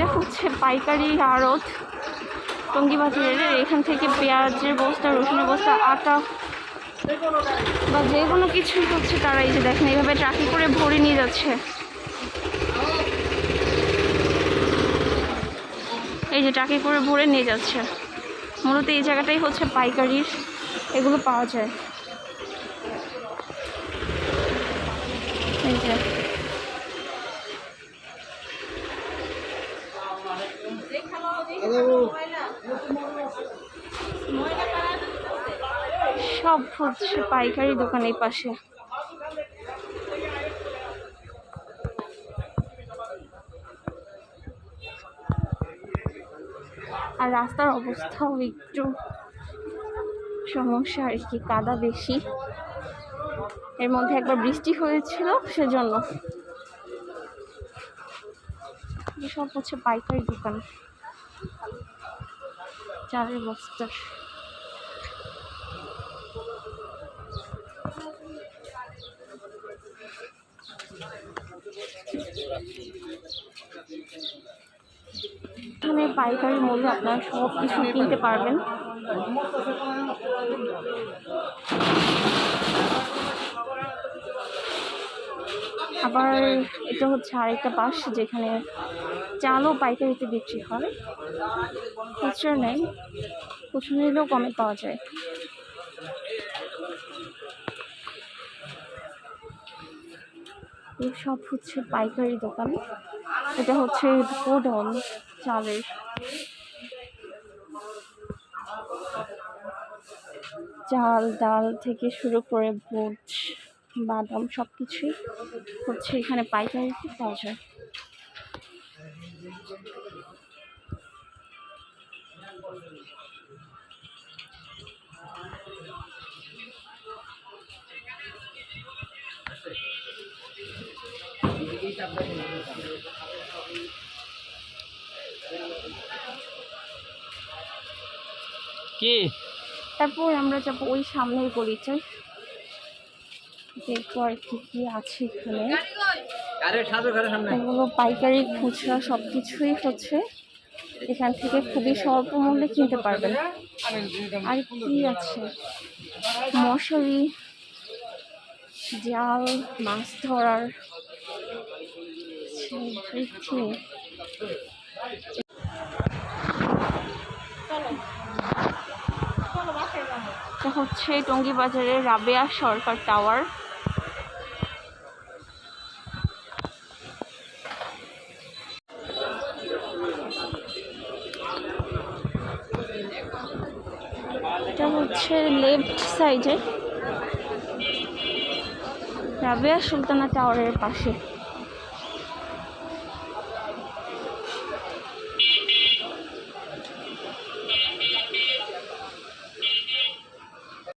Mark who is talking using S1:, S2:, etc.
S1: এটা হচ্ছে পাইকারি আড়ত। টঙ্গি বাজারের এখান থেকে পেঁয়াজের বস্তা, রসুনের বস্তা, আটা বা যে কোনো কিছুই হচ্ছে তারা এই যে দেখেন, এইভাবে ট্রাকে করে ভরে নিয়ে যাচ্ছে। এই যে ট্রাকে করে ভরে নিয়ে যাচ্ছে। মূলত এই জায়গাটাই হচ্ছে পাইকারির, এগুলো পাওয়া যায়। এই যে সব হচ্ছে পাইকারি দোকান এই পাশে। আর রাস্তার অবস্থাও একটু সমস্যা, আর কি কাদা বেশি। এর মধ্যে একবার বৃষ্টি হয়েছিল, সেজন্য। সব হচ্ছে পাইকারি দোকান। চালের বস্তা। এখানে পাইকারি মূল্যে আপনারা সব কিছু কিনতে পারবেন। আবার এটা হচ্ছে আরেকটা পাশ যেখানে চালও পাইকারিতে বিক্রি হয়। খুচরা নেই, খুচরা নিলেও কমে পাওয়া যায়। সব হচ্ছে পাইকারি দোকান। এটা হচ্ছে গোডাউন চালের। চাল, ডাল থেকে শুরু করে বুট বাদাম সব কিছুই হচ্ছে এখানে পাইকারিতে পাওয়া যায়।
S2: কি?
S1: তারপর আমরা যাব ওই সামনের গলিতে। দেখব আর কি কি আছে এখানে? এগুলো পাইকারি খুচরা সব কিছুই হচ্ছে। এখান থেকে খুবই স্বল্প মূল্যে কিনতে পারবেন। আর কি আছে? মশারি জাল মাছ ধরার। হচ্ছে টঙ্গী বাজারের রাবেয়া সরকার টাওয়ার। হচ্ছে লেফট সাইডে রাবিয়া সুলতানা টাওয়ারের পাশে।